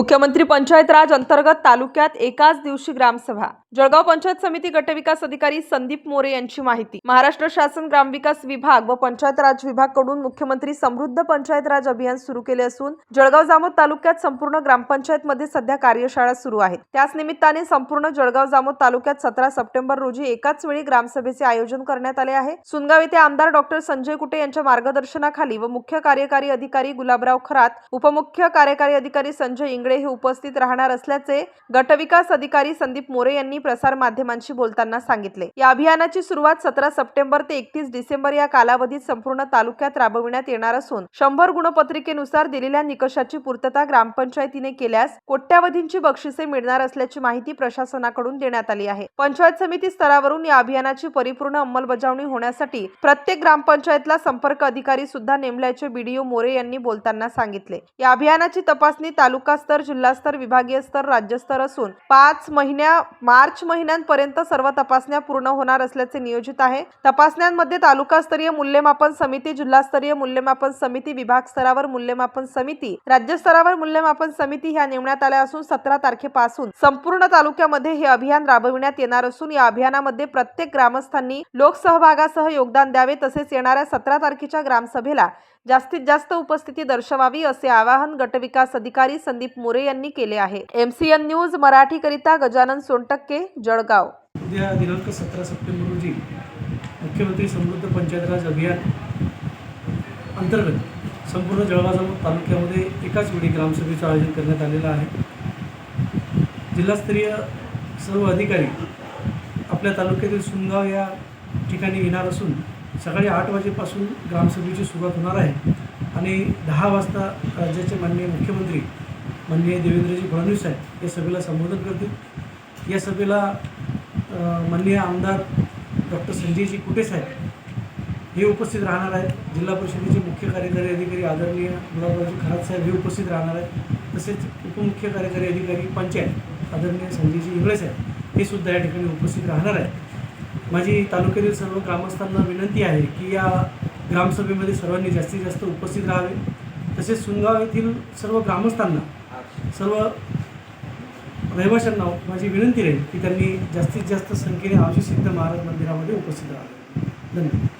मुख्यमंत्री पंचायत राज अंतर्गत तालुक्यात एकाच दिवशी ग्रामसभा. जळगाव पंचायत समिती गटविकास अधिकारी संदीप मोरे यांची माहिती. महाराष्ट्र शासन ग्रामविकास विभाग व पंचायत राज विभागकडून मुख्यमंत्री समृद्ध पंचायत राज अभियान सुरू केले असून जळगाव जामोद तालुक्यात संपूर्ण ग्रामपंचायत मध्ये सध्या कार्यशाळा सुरू आहेत. त्याच निमित्ताने संपूर्ण जळगाव जामोद तालुक्यात सतरा सप्टेंबर रोजी एकाच वेळी ग्रामसभेचे आयोजन करण्यात आले आहे. सुनगाव येथे आमदार डॉक्टर संजय कुटे यांच्या मार्गदर्शनाखाली व मुख्य कार्यकारी अधिकारी गुलाबराव खरात उपमुख्य कार्यकारी अधिकारी संजय इंगळे हे उपस्थित राहणार असल्याचे गटविकास अधिकारी संदीप मोरे यांनी प्रसार माध्यमांशी बोलताना सांगितले. या अभियानाची सुरुवात सतरा सप्टेंबर ते एकतीस डिसेंबर या कालावधीत संपूर्ण तालुक्यात राबविण्यात येणार असून शंभर गुणपत्रिकेनुसार दिलेल्या निकषाची पूर्तता ग्रामपंचायतीने केल्यास कोट्यावधींची बक्षिसे मिळणार असल्याची माहिती प्रशासनाकडून देण्यात आली आहे. पंचायत समिती स्तरावरून या अभियानाची परिपूर्ण अंमलबजावणी होण्यासाठी प्रत्येक ग्रामपंचायतला संपर्क अधिकारी सुद्धा नेमल्याचे बीडीओ मोरे यांनी बोलताना सांगितले. या अभियानाची तपासणी तालुका स्तर जिल्हास्तर विभागीय स्तर राज्यस्तर असून पाच महिन्या मार्च महिन्यांपर्यंत सर्व तपासण्या पूर्ण होणार असल्याचे नियोजित आहे. तपासण्यांमध्ये तालुकास्तरीय मूल्यमापन समिती जिल्हास्तरीय मूल्यमापन समिती विभाग स्तरावर मूल्यमापन समिती राज्यस्तरावर मूल्यमापन समिती ह्या नेमण्यात आल्या असून सतरा तारखेपासून संपूर्ण तालुक्यामध्ये हे अभियान राबविण्यात येणार असून या अभियानामध्ये प्रत्येक ग्रामस्थांनी लोकसहभागासह योगदान द्यावे तसेच येणाऱ्या सतरा तारखेच्या ग्रामसभेला जास्तीत जास्त उपस्थिती दर्शवावी असे आवाहन गटविकास अधिकारी संदीप मोरे यांनी केले आहे. एमसीएन न्यूज मराठीकरिता गजानन सोनटक्के जळगाव. उद्या दिनांक सतरा सप्टेंबर रोजी मुख्यमंत्री समृद्ध पंचायत राज अभियान अंतर्गत संपूर्ण जळगाव तालुक्यामध्ये एकाच वेळी ग्रामसभेचं आयोजन करण्यात आलेलं आहे. जिल्हास्तरीय सर्व अधिकारी आपल्या तालुक्यातील सुनगाव या ठिकाणी येणार असून सकाळी आठ वाजेपासून ग्रामसभेची सुरुवात होणार आहे आणि दहा वाजता राज्याचे माननीय मुख्यमंत्री माननीय देवेंद्रजी फडणवीस साहेब या सभेला संबोधन करतील. या सभेला माननीय आमदार डॉक्टर संजयजी कुटे साहेब हे उपस्थित राहणार आहेत. जिल्हा परिषदेचे मुख्य कार्यकारी अधिकारी आदरणीय गुलाबरावजी खरात साहेब हे उपस्थित राहणार आहेत. तसेच उपमुख्य कार्यकारी अधिकारी पंचायत आदरणीय संजयजी इंगळे साहेब हे सुद्धा या ठिकाणी उपस्थित राहणार आहेत. माझी तालुक्यातील सर्व ग्रामस्थांना विनंती आहे की या ग्रामसभेमध्ये सर्वांनी जास्तीत जास्त उपस्थित राहावे. तसेच सुनगाव येथील सर्व ग्रामस्थांना सर्व रहिवाशांना माझी विनंती राहील की त्यांनी जास्तीत जास्त संख्येने आवशी सिद्ध महाराज मंदिरामध्ये उपस्थित राहावे. धन्यवाद.